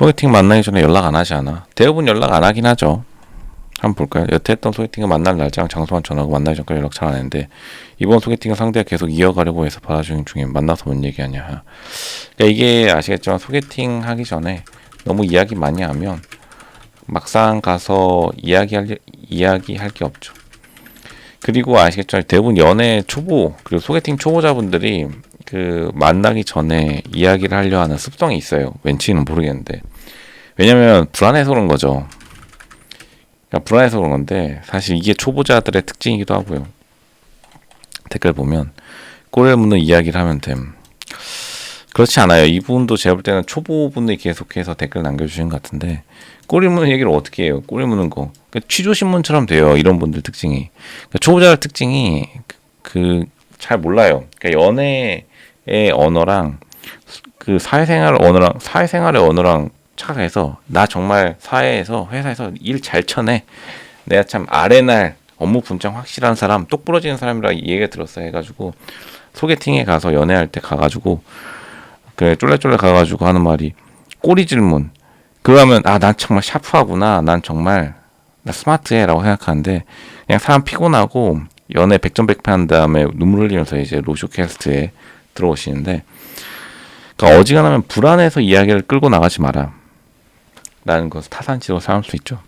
소개팅 만나기 전에 연락 안 하지 않아? 대부분 연락 안 하긴 하죠. 한번 볼까요? 여태 했던 소개팅을 만날 날짜랑 장소만 전하고 만나기 전까지 연락 잘 안 했는데 이번 소개팅은 상대가 계속 이어가려고 해서 받아주는 중에 만나서 뭔 얘기하냐. 그러니까 이게 아시겠지만 소개팅 하기 전에 너무 이야기 많이 하면 막상 가서 이야기할 이야기할 게 없죠. 그리고 아시겠지만 대부분 연애 초보 그리고 소개팅 초보자분들이 그 만나기 전에 이야기를 하려 하는 습성이 있어요. 왠지는 모르겠는데 왜냐면 불안해서 그런 거죠. 그러니까 불안해서 그런 건데 사실 이게 초보자들의 특징이기도 하고요. 댓글 보면 꼬리를 묻는 이야기를 하면 됨. 그렇지 않아요. 이분도 제가 볼 때는 초보분들이 계속해서 댓글 남겨주신 것 같은데 꼬리 무는 얘기를 어떻게 해요? 꼬리 무는 거. 그러니까 취조 신문처럼 돼요. 이런 분들 특징이. 그러니까 초보자의 특징이 그 잘 몰라요. 그러니까 연애의 언어랑 그 사회생활 언어랑 사회생활의 언어랑 착각해서 나 정말 사회에서 회사에서 일 잘 쳐내. 내가 참 아레날 업무 분장 확실한 사람, 똑 부러지는 사람이라 얘기가 들었어 해가지고 소개팅에 가서 연애할 때 가가지고 그 쫄래쫄래 가가지고 하는 말이 꼬리 질문. 그러면 아 난 정말 샤프하구나. 난 정말 나 스마트해라고 생각하는데 그냥 사람 피곤하고 연애 백전백패한 다음에 눈물 흘리면서 이제 로쇼캐스트에 들어오시는데 그러니까 어지간하면 불안해서 이야기를 끌고 나가지 마라. 라는 것을 타산치로 삼을 수 있죠.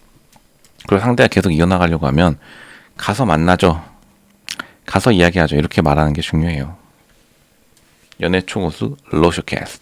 그리고 상대가 계속 이어나가려고 하면 가서 만나죠. 가서 이야기하죠. 이렇게 말하는 게 중요해요. 연애 초고수 로쇼캐스트.